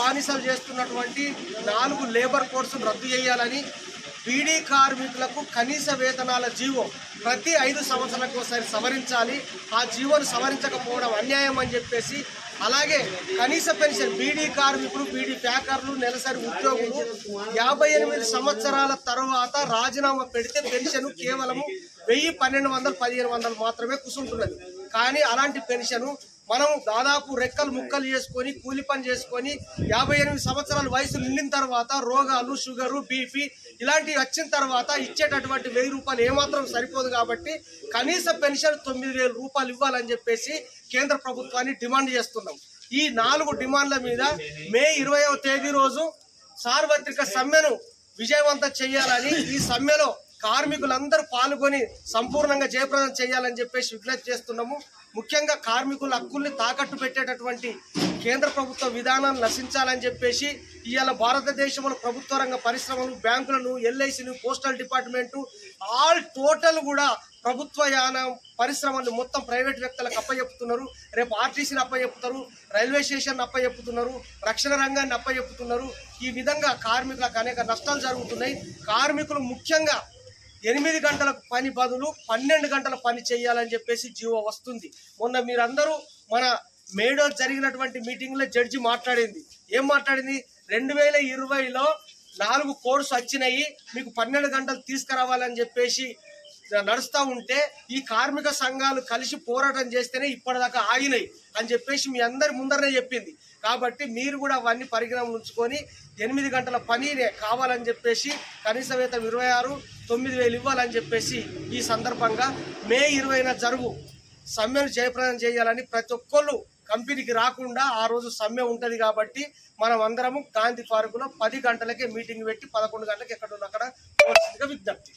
బానిసలు చేస్తున్నటువంటి నాలుగు లేబర్ కోర్సులు రద్దు చేయాలని బీడీ కార్మికులకు కనీస వేతనాల జీవో ప్రతి ఐదు సంవత్సరాలకు ఒకసారి సవరించాలి. ఆ జీవోను సవరించకపోవడం అన్యాయం అని చెప్పేసి అలాగే కనీస పెన్షన్ బీడీ కార్మికులు బీడీ ప్యాకర్లు నెలసరి ఉద్యోగులు యాభై ఎనిమిది సంవత్సరాల తర్వాత రాజీనామా పెడితే పెన్షన్ కేవలం వెయ్యి పన్నెండు వందలు పదిహేను వందలు మాత్రమే కుసుంటున్నది. కానీ అలాంటి పెన్షన్ మనం దాదాపు రెక్కలు ముక్కలు చేసుకొని కూలి పని చేసుకొని యాభై ఎనిమిది సంవత్సరాల వయసు నిండిన తర్వాత రోగాలు షుగరు బీపీ ఇలాంటివి వచ్చిన తర్వాత ఇచ్చేటటువంటి వెయ్యి రూపాయలు ఏమాత్రం సరిపోదు కాబట్టి కనీస పెన్షన్ తొమ్మిది వేల రూపాయలు ఇవ్వాలని చెప్పేసి కేంద్ర ప్రభుత్వాన్ని డిమాండ్ చేస్తున్నాం. ఈ నాలుగు డిమాండ్ల మీద మే ఇరవైవ తేదీ రోజు సార్వత్రిక సమ్మెను విజయవంతం చేయాలని ఈ సమ్మెలో కార్మికులందరూ పాల్గొని సంపూర్ణంగా జయప్రదం చేయాలని చెప్పేసి విజ్ఞప్తి చేస్తున్నాము. ముఖ్యంగా కార్మికుల హక్కుల్ని తాకట్టు పెట్టేటటువంటి కేంద్ర ప్రభుత్వ విధానాన్ని నశించాలని చెప్పేసి ఇవాళ భారతదేశంలో ప్రభుత్వ రంగ పరిశ్రమలు బ్యాంకులను ఎల్ఐసిలు పోస్టల్ డిపార్ట్మెంటు ఆల్ టోటల్ కూడా ప్రభుత్వ యాన పరిశ్రమలు మొత్తం ప్రైవేట్ వ్యక్తులకు అప్పచెప్తున్నారు. రేపు ఆర్టీసీని అప్పచెప్తారు రైల్వే స్టేషన్ అప్పచెప్తున్నారు రక్షణ రంగాన్ని అప్పచెప్తున్నారు. ఈ విధంగా కార్మికులకు అనేక నష్టాలు జరుగుతున్నాయి. కార్మికులు ముఖ్యంగా ఎనిమిది గంటల పని బదులు పన్నెండు గంటల పని చేయాలని చెప్పేసి జీవో వస్తుంది. మొన్న మీరందరూ మన మేడో జరిగినటువంటి మీటింగ్లో జడ్జి మాట్లాడింది. ఏం మాట్లాడింది? రెండు వేల ఇరవైలో నాలుగు కోర్సు వచ్చినాయి మీకు పన్నెండు గంటలు తీసుకురావాలని చెప్పేసి నడుస్తూ ఉంటే ఈ కార్మిక సంఘాలు కలిసి పోరాటం చేస్తేనే ఇప్పటిదాకా ఆగినాయి అని చెప్పేసి మీ అందరి ముందరనే చెప్పింది. కాబట్టి మీరు కూడా అవన్నీ పరిగణం ఉంచుకొని ఎనిమిది గంటల పని కావాలని చెప్పేసి కనీస వేతం ఇరవై ఆరు తొమ్మిది వేలు ఇవ్వాలని చెప్పేసి ఈ సందర్భంగా మే ఇరవైన జరుగు సమ్మెను జయప్రదం చేయాలని ప్రతి ఒక్కళ్ళు కంపెనీకి రాకుండా ఆ రోజు సమ్మె ఉంటుంది కాబట్టి మనం అందరము గాంధీ పార్కులో పది గంటలకే మీటింగ్ పెట్టి పదకొండు గంటలకు ఎక్కడ ఉన్న అక్కడ విజ్ఞప్తి.